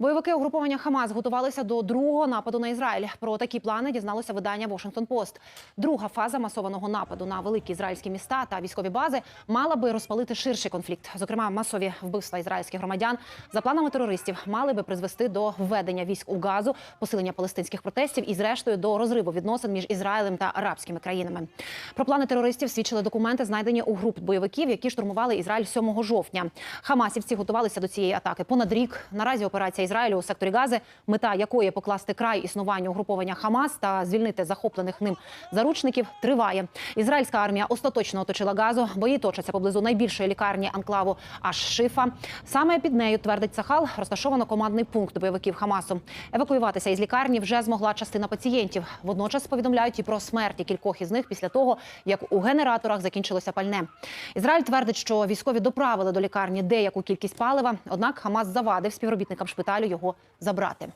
Бойовики угруповання Хамас готувалися до другого нападу на Ізраїль. Про такі плани дізналося видання Washington Post. Друга фаза масованого нападу на великі ізраїльські міста та військові бази мала би розпалити ширший конфлікт. Зокрема, масові вбивства ізраїльських громадян за планами терористів мали би призвести до введення військ у газу, посилення палестинських протестів і, зрештою, до розриву відносин між Ізраїлем та арабськими країнами. Про плани терористів свідчили документи, знайдені у груп бойовиків, які штурмували Ізраїль 7 жовтня. Хамасівці готувалися до цієї атаки понад рік. Наразі операція Ізраїлю у секторі Гази, мета якої покласти край існуванню угруповання Хамас та звільнити захоплених ним заручників, триває. Ізраїльська армія остаточно оточила газу. Бої точаться поблизу найбільшої лікарні анклаву Аш-Шифа. Саме під нею твердить Сахал, розташовано командний пункт бойовиків Хамасу. Евакуюватися із лікарні вже змогла частина пацієнтів. Водночас повідомляють і про смерті кількох із них після того, як у генераторах закінчилося пальне. Ізраїль твердить, що військові доправили до лікарні деяку кількість палива. Однак Хамас завадив співробітникам шпиталю його забрати.